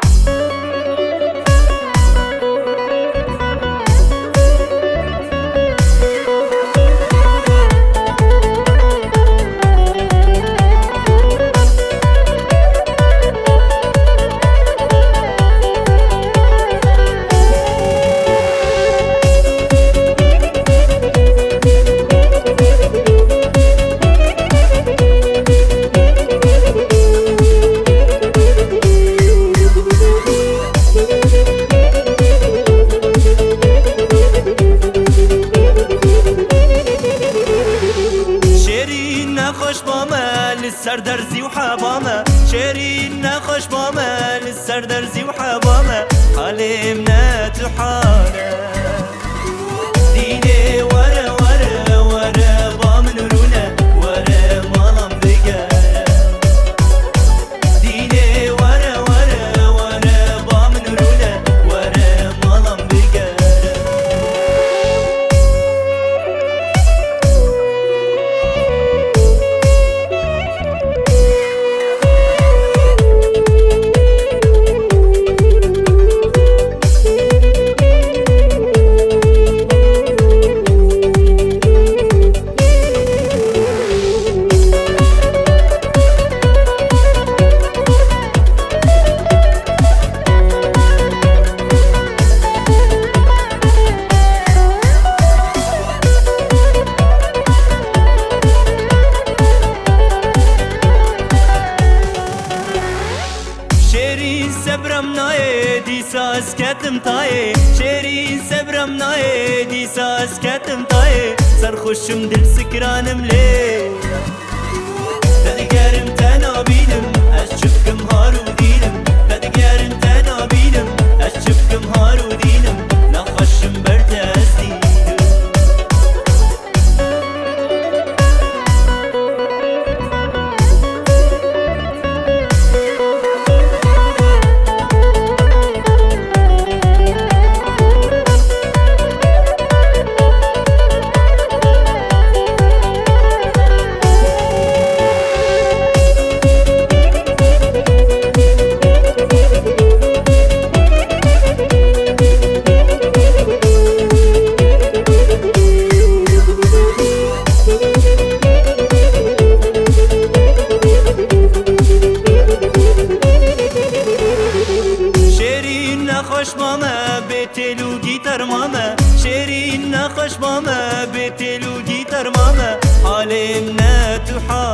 Bye. للسر درزي وحبامة شيرين نخش بامة للسر درزي وحبامة حالي منات حالة disa ez ketim tayê Şêrî sebrem nayê dîsa ez ketim tayê Serxweşim dil sikranim lê Te digerim te nabînim ez çifkim شیرین نخوش مامه به تلو گیتر مامه شیرین نخوش مامه به تلو گیتر مامه حالم نه تو حاله